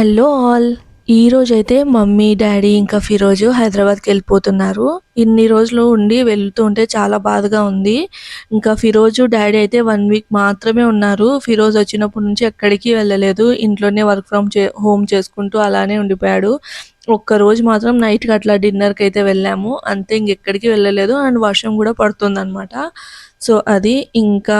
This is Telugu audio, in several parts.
Hello all. ఈ రోజు అయితే మమ్మీ డాడీ ఇంకా ఫిరోజు హైదరాబాద్కి వెళ్ళిపోతున్నారు. ఇన్ని రోజులు ఉండి వెళ్తూ ఉంటే చాలా బాధగా ఉంది. ఇంకా ఫిరోజు డాడీ అయితే వన్ వీక్ మాత్రమే ఉన్నారు. ఫిరోజ్ వచ్చినప్పటి నుంచి ఎక్కడికి వెళ్ళలేదు. ఇంట్లోనే వర్క్ ఫ్రమ్ చే హోమ్ చేసుకుంటూ అలానే ఉండిపోయాడు. ఒక్కరోజు మాత్రం నైట్కి అట్లా డిన్నర్కి అయితే వెళ్ళాము. అంతే ఇంకెక్కడికి వెళ్ళలేదు అండ్ వర్షం కూడా పడుతుందన్నమాట. సో అది ఇంకా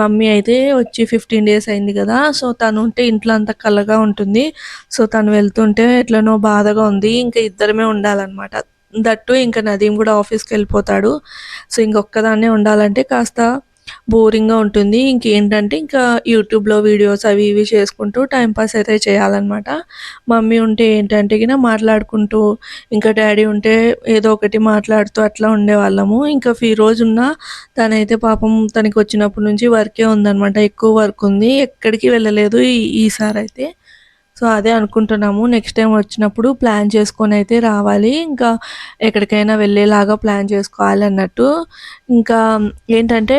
మమ్మీ అయితే వచ్చి ఫిఫ్టీన్ డేస్ అయింది కదా. సో తను ఉంటే ఇంట్లో అంత కలగా ఉంటుంది. సో తను వెళ్తుంటే ఎట్లనో బాధగా ఉంది. ఇంకా ఇద్దరమే ఉండాలన్నమాట. దట్టు ఇంకా నదీం కూడా ఆఫీస్కి వెళ్ళిపోతాడు. సో ఇంకొక్కదాన్నే ఉండాలంటే కాస్త బోరింగ్గా ఉంటుంది. ఇంకేంటంటే ఇంకా యూట్యూబ్లో వీడియోస్ అవి ఇవి చేసుకుంటూ టైంపాస్ అయితే చేయాలన్నమాట. మమ్మీ ఉంటే ఏంటంటే గిన మాట్లాడుకుంటూ ఇంకా డాడీ ఉంటే ఏదో ఒకటి మాట్లాడుతూ అట్లా ఉండేవాళ్ళము. ఇంకా ఈ రోజున్న తనైతే పాపం తనకి వచ్చినప్పటి నుంచి వర్కే ఉందన్నమాట. ఎక్కువ వర్క్ ఉంది. ఎక్కడికి వెళ్ళలేదు ఈసారి అయితే. సో అదే అనుకుంటున్నాము. నెక్స్ట్ టైం వచ్చినప్పుడు ప్లాన్ చేసుకొని అయితే రావాలి. ఇంకా ఎక్కడికైనా వెళ్ళేలాగా ప్లాన్ చేసుకోవాలి అన్నట్టు. ఇంకా ఏంటంటే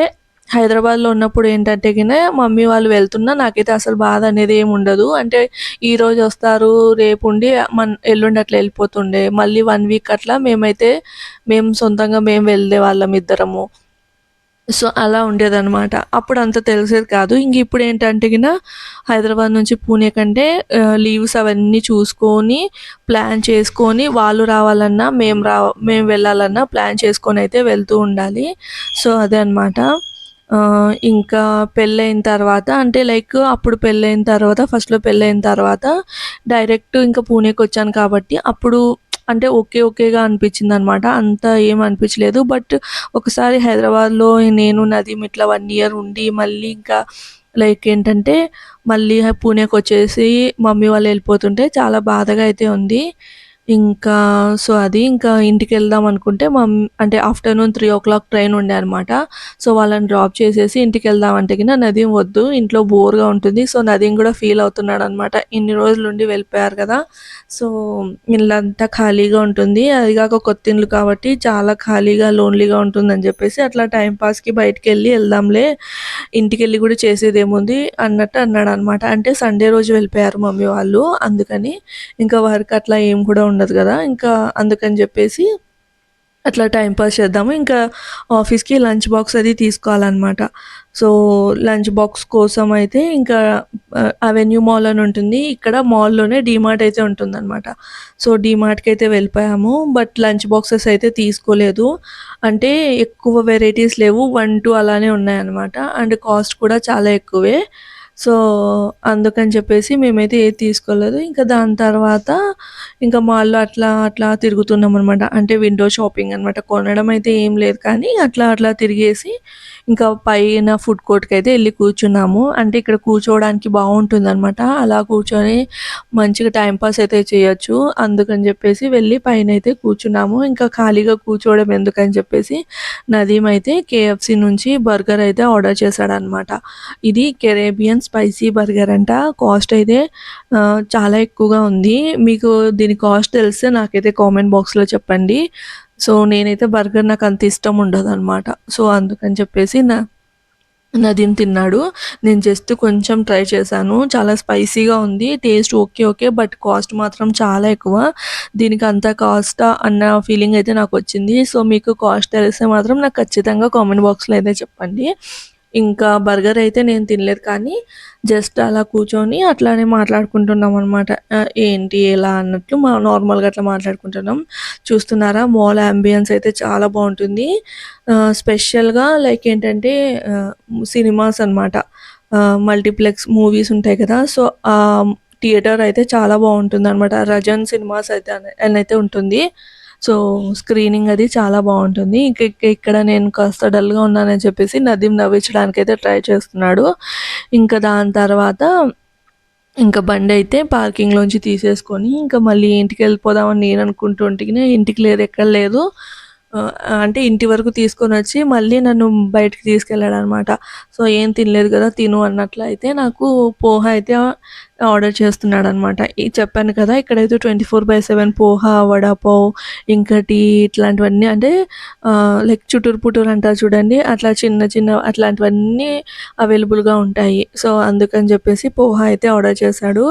హైదరాబాద్లో ఉన్నప్పుడు ఏంటంటే కింద మమ్మీ వాళ్ళు వెళ్తున్నా నాకైతే అసలు బాధ అనేది ఏమి ఉండదు. అంటే ఈ రోజు వస్తారు రేపు ఉండి మన ఎల్లుండి అట్లా వెళ్ళిపోతుండే. మళ్ళీ వన్ వీక్ అట్లా మేమైతే మేము సొంతంగా మేము వెళ్ళే వాళ్ళం ఇద్దరము. సో అలా ఉండేదన్నమాట. అప్పుడు అంత తెలిసేది కాదు. ఇంక ఇప్పుడు ఏంటంటే కిన హైదరాబాద్ నుంచి పూణే కంటే లీవ్స్ అవన్నీ చూసుకొని ప్లాన్ చేసుకొని వాళ్ళు రావాలన్నా మేము రా మేము వెళ్ళాలన్నా ప్లాన్ చేసుకొని అయితే వెళ్తూ ఉండాలి. సో అదే అనమాట ఇంకా పెళ్ళైన తర్వాత అంటే లైక్ అప్పుడు పెళ్ళైన తర్వాత ఫస్ట్లో పెళ్ళైన తర్వాత డైరెక్ట్ ఇంకా పూణేకి వచ్చాను కాబట్టి అప్పుడు అంటే ఓకే ఓకేగా అనిపించింది అనమాట అంత ఏం అనిపించలేదు. బట్ ఒకసారి హైదరాబాద్లో నేను నదీం ఇట్లా వన్ ఇయర్ ఉండి మళ్ళీ ఇంకా లైక్ ఏంటంటే మళ్ళీ పూణేకి వచ్చేసి మమ్మీ వాళ్ళు వెళ్ళిపోతుంటే చాలా బాధగా అయితే ఉంది. ఇంకా సో అది ఇంకా ఇంటికి వెళ్దాం అనుకుంటే మమ్ అంటే afternoon three o'clock train ఉండే అనమాట సో వాళ్ళని డ్రాప్ చేసేసి ఇంటికి వెళ్దాం అంటే కింద నదీం వద్దు ఇంట్లో బోర్గా ఉంటుంది. సో నదీం కూడా ఫీల్ అవుతున్నాడు అనమాట ఇన్ని రోజులు ఉండి వెళ్ళిపోయారు కదా. సో ఇల్లంతా ఖాళీగా ఉంటుంది. అది కాక కొత్త ఇల్లు కాబట్టి చాలా ఖాళీగా లోన్లీగా ఉంటుందని చెప్పేసి అట్లా టైంపాస్కి బయటికి వెళ్ళి వెళ్దాంలే ఇంటికి వెళ్ళి కూడా చేసేది ఏముంది అన్నట్టు అన్నాడు అనమాట అంటే సండే రోజు వెళ్ళిపోయారు మమ్మీ వాళ్ళు అందుకని ఇంకా వర్క్ అట్లా ఏం కూడా ఉండదు. కదా ఇంకా అందుకని చెప్పేసి అట్లా టైం పాస్ చేద్దాము. ఇంకా ఆఫీస్కి లంచ్ బాక్స్ అది తీసుకోవాలన్నమాట. సో లంచ్ బాక్స్ కోసం అయితే ఇంకా అవెన్యూ మాల్ అని ఉంటుంది. ఇక్కడ మాల్లోనే డీమార్ట్ అయితే ఉంటుందన్నమాట. సో డీమార్ట్కి అయితే వెళ్ళిపోయాము. బట్ లంచ్ బాక్సెస్ అయితే తీసుకోలేదు. అంటే ఎక్కువ వెరైటీస్ లేవు. వన్ టూ అలానే ఉన్నాయన్నమాట. అండ్ కాస్ట్ కూడా చాలా ఎక్కువే. సో అందుకని చెప్పేసి మేమైతే ఏది తీసుకోలేదు. ఇంకా దాని తర్వాత ఇంకా మాల్లో అట్లా అట్లా తిరుగుతున్నాం అనమాట అంటే విండో షాపింగ్ అనమాట కొనడం అయితే ఏం లేదు కానీ అట్లా అట్లా తిరిగేసి ఇంకా పైన ఫుడ్ కోర్ట్కి అయితే వెళ్ళి కూర్చున్నాము. అంటే ఇక్కడ కూర్చోవడానికి బాగుంటుంది అనమాట అలా కూర్చొని మంచిగా టైంపాస్ అయితే చేయొచ్చు. అందుకని చెప్పేసి వెళ్ళి పైన అయితే కూర్చున్నాము. ఇంకా ఖాళీగా కూర్చోవడం ఎందుకని చెప్పేసి నదీం అయితే కేఎఫ్సి నుంచి బర్గర్ అయితే ఆర్డర్ చేశాడనమాట ఇది కెరేబియన్ స్పైసీ బర్గర్ అంట. కాస్ట్ అయితే చాలా ఎక్కువగా ఉంది. మీకు దీని కాస్ట్ తెలిస్తే నాకైతే కామెంట్ బాక్స్లో చెప్పండి. సో నేనైతే బర్గర్ నాకు అంత ఇష్టం ఉండదు అనమాట సో అందుకని చెప్పేసి నా నదీం తిన్నాడు. నేను జస్ట్ కొంచెం ట్రై చేశాను. చాలా స్పైసీగా ఉంది. Taste okay okay but cost మాత్రం చాలా ఎక్కువ. దీనికి అంత కాస్ట్ అన్న ఫీలింగ్ అయితే నాకు వచ్చింది. సో మీకు కాస్ట్ తెలిస్తే మాత్రం నాకు ఖచ్చితంగా కామెంట్ బాక్స్లో అయితే చెప్పండి. ఇంకా బర్గర్ అయితే నేను తినలేదు కానీ జస్ట్ అలా కూర్చొని అట్లానే మాట్లాడుకుంటున్నాం అనమాట ఏంటి ఎలా అన్నట్లు మా నార్మల్గా అట్లా మాట్లాడుకుంటున్నాం. చూస్తున్నారా? మాల్ అంబియన్స్ అయితే చాలా బాగుంటుంది. స్పెషల్గా లైక్ ఏంటంటే సినిమాస్ అనమాట మల్టీప్లెక్స్ మూవీస్ ఉంటాయి కదా సో థియేటర్ అయితే చాలా బాగుంటుంది అనమాట రజన్ సినిమాస్ అయితే అని అయితే ఉంటుంది. సో స్క్రీనింగ్ అది చాలా బాగుంటుంది. ఇంక ఇక్కడ నేను కాస్త డల్గా ఉన్నానని చెప్పేసి నదీం నవ్వించడానికి అయితే ట్రై చేస్తున్నాడు. ఇంకా దాని తర్వాత ఇంకా బండి అయితే పార్కింగ్లోంచి తీసేసుకొని ఇంకా మళ్ళీ ఇంటికి వెళ్ళిపోదామని నేను అనుకుంటుంటే ఇంటికి లేదు ఎక్కడ లేదు. అంటే ఇంటి వరకు తీసుకొని వచ్చి మళ్ళీ నన్ను బయటికి తీసుకెళ్ళాడు అనమాట సో ఏం తినలేదు కదా తిను అన్నట్లు అయితే నాకు పోహ అయితే ఆర్డర్ చేస్తున్నాడు అనమాట చెప్పాను కదా! ఇక్కడైతే 24/7 పోహ, వడాపావ్, ఇంకా ఇంకటి ఇట్లాంటివన్నీ అంటే లైక్ చుట్టూరు పుటూరు అంటారు చూడండి. అట్లా చిన్న చిన్న అట్లాంటివన్నీ అవైలబుల్‌గా ఉంటాయి. సో, అందుకని చెప్పేసి పోహా అయితే ఆర్డర్ చేశాడు.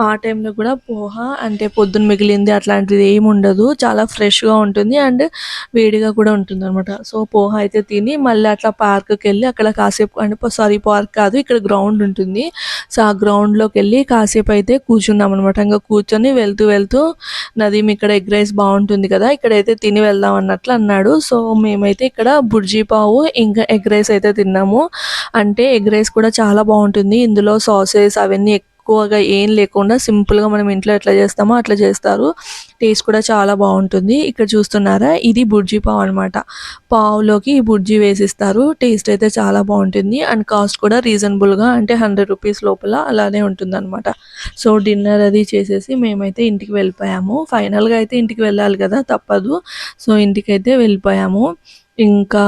ఆ టైంలో కూడా పోహ అంటే పొద్దున మిగిలింది అట్లాంటిది ఏమి ఉండదు. చాలా ఫ్రెష్‌గా ఉంటుంది. అండ్ వేడిగా కూడా ఉంటుంది అనమాట సో, పోహ అయితే తిని మళ్ళీ అట్లా పార్క్కి వెళ్ళి అక్కడ కాసేపు అంటే సారీ పార్క్ కాదు ఇక్కడ గ్రౌండ్ ఉంటుంది. సో, ఆ గ్రౌండ్లోకి వెళ్ళి కాసేపు అయితే కూర్చున్నాం అనమాట ఇంకా కూర్చొని వెళ్తూ వెళ్తూ నదీం ఇక్కడ ఎగ్ రైస్ బాగుంటుంది కదా! ఇక్కడైతే తిని వెళ్దాం అన్నట్లు అన్నాడు. సో, మేమైతే ఇక్కడ బుర్జీ పావు ఇంకా ఎగ్ రైస్ అయితే తిన్నాము. అంటే ఎగ్ రైస్ కూడా చాలా బాగుంటుంది ఇందులో సాసెస్ అవన్నీ ఎక్కువగా ఏం లేకుండా సింపుల్‌గా మనం ఇంట్లో ఎట్లా చేస్తామో అట్లా చేస్తారు. టేస్ట్ కూడా చాలా బాగుంటుంది ఇక్కడ చూస్తున్నారా ఇది బుర్జీ పావు అనమాట. పావులోకి ఈ బుర్జీ వేసిస్తారు. టేస్ట్ అయితే చాలా బాగుంటుంది అండ్ కాస్ట్ కూడా రీజనబుల్‌గా అంటే 100 రూపీస్ లోపల అలానే ఉంటుంది అనమాట సో, డిన్నర్ అది చేసేసి మేమైతే ఇంటికి వెళ్ళిపోయాము. ఫైనల్‌గా అయితే ఇంటికి వెళ్ళాలి కదా! తప్పదు. సో, ఇంటికైతే వెళ్ళిపోయాము. ఇంకా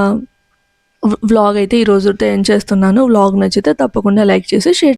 వ్లాగ్ అయితే ఈ ఏం చేస్తున్నాను. వ్లాగ్ నచ్చితే తప్పకుండా లైక్ చేసి షేర్